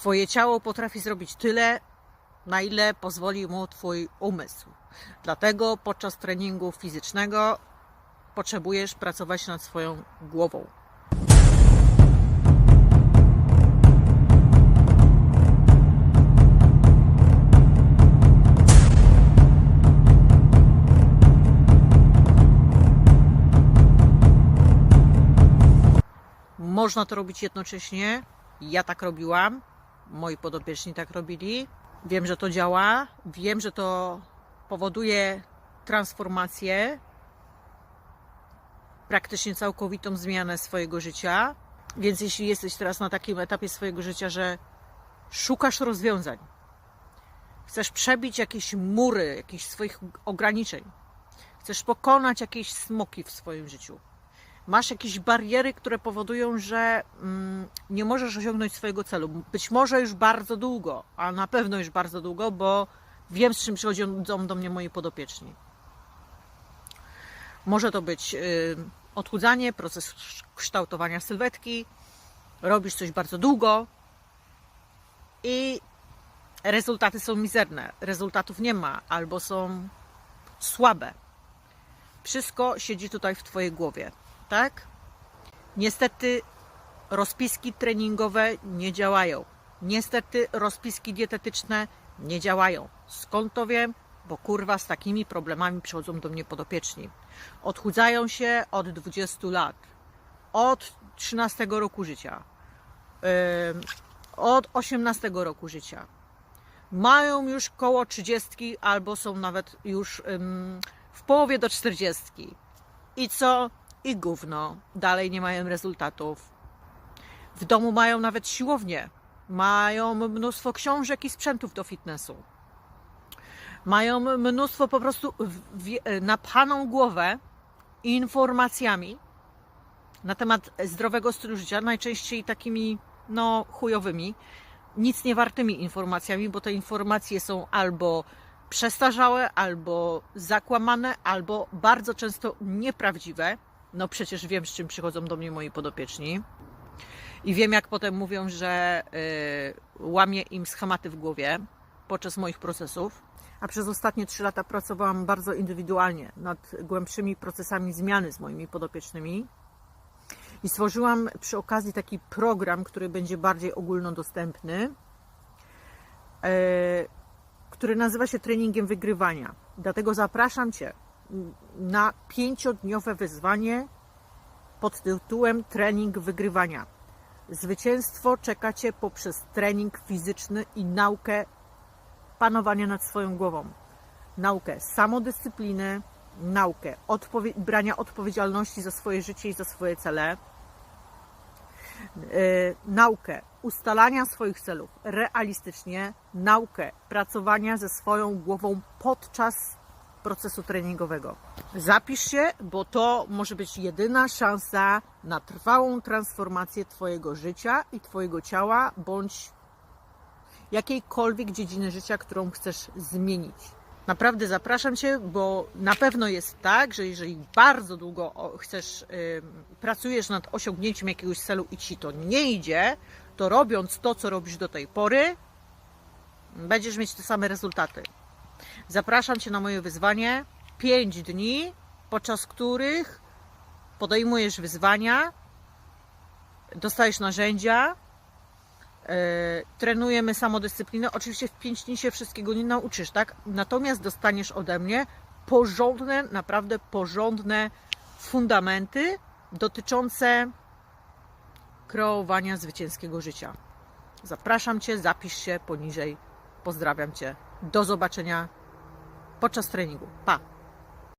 Twoje ciało potrafi zrobić tyle, na ile pozwoli mu Twój umysł. Dlatego podczas treningu fizycznego potrzebujesz pracować nad swoją głową. Można to robić jednocześnie. Ja tak robiłam, moi podopieczni tak robili. Wiem, że to działa. Wiem, że to powoduje transformację, praktycznie całkowitą zmianę swojego życia. Więc jeśli jesteś teraz na takim etapie swojego życia, że szukasz rozwiązań, chcesz przebić jakieś mury, jakichś swoich ograniczeń, chcesz pokonać jakieś smoki w swoim życiu, masz jakieś bariery, które powodują, że mm, nie możesz osiągnąć swojego celu. Być może już bardzo długo, a na pewno już bardzo długo, bo wiem, z czym przychodzą do mnie moi podopieczni. Może to być y, odchudzanie, proces kształtowania sylwetki, robisz coś bardzo długo i rezultaty są mizerne, rezultatów nie ma albo są słabe. Wszystko siedzi tutaj w Twojej głowie, tak? Niestety rozpiski treningowe nie działają. Niestety rozpiski dietetyczne nie działają. Skąd to wiem? Bo kurwa z takimi problemami przychodzą do mnie podopieczni. Odchudzają się od 20 lat, od 13 roku życia, ym, od 18 roku życia. Mają już koło 30 albo są nawet już ym, w połowie do 40. I co? I gówno. Dalej nie mają rezultatów. W domu mają nawet siłownię. Mają mnóstwo książek i sprzętów do fitnessu. Mają mnóstwo po prostu napchaną głowę informacjami na temat zdrowego stylu życia, najczęściej takimi no chujowymi, nic nie wartymi informacjami, bo te informacje są albo przestarzałe, albo zakłamane, albo bardzo często nieprawdziwe. No przecież wiem, z czym przychodzą do mnie moi podopieczni. I wiem, jak potem mówią, że y, łamie im schematy w głowie podczas moich procesów. A przez ostatnie trzy lata pracowałam bardzo indywidualnie nad głębszymi procesami zmiany z moimi podopiecznymi. I stworzyłam przy okazji taki program, który będzie bardziej ogólnodostępny, e, który nazywa się treningiem wygrywania. Dlatego zapraszam Cię na pięciodniowe wyzwanie pod tytułem Trening wygrywania. Zwycięstwo czeka Cię poprzez trening fizyczny i naukę panowania nad swoją głową. Naukę samodyscypliny, naukę odpowie- brania odpowiedzialności za swoje życie i za swoje cele, yy, naukę ustalania swoich celów realistycznie, naukę pracowania ze swoją głową podczas procesu treningowego. Zapisz się, bo to może być jedyna szansa na trwałą transformację Twojego życia i Twojego ciała, bądź jakiejkolwiek dziedziny życia, którą chcesz zmienić. Naprawdę zapraszam Cię, bo na pewno jest tak, że jeżeli bardzo długo chcesz, ym, pracujesz nad osiągnięciem jakiegoś celu i Ci to nie idzie, to robiąc to, co robisz do tej pory, będziesz mieć te same rezultaty. Zapraszam Cię na moje wyzwanie 5 dni, podczas których podejmujesz wyzwania, dostajesz narzędzia, e, trenujemy samodyscyplinę. Oczywiście w 5 dni się wszystkiego nie nauczysz, tak? Natomiast dostaniesz ode mnie porządne, naprawdę porządne fundamenty dotyczące kreowania zwycięskiego życia. Zapraszam Cię, zapisz się poniżej. Pozdrawiam Cię. Do zobaczenia podczas treningu. Pa!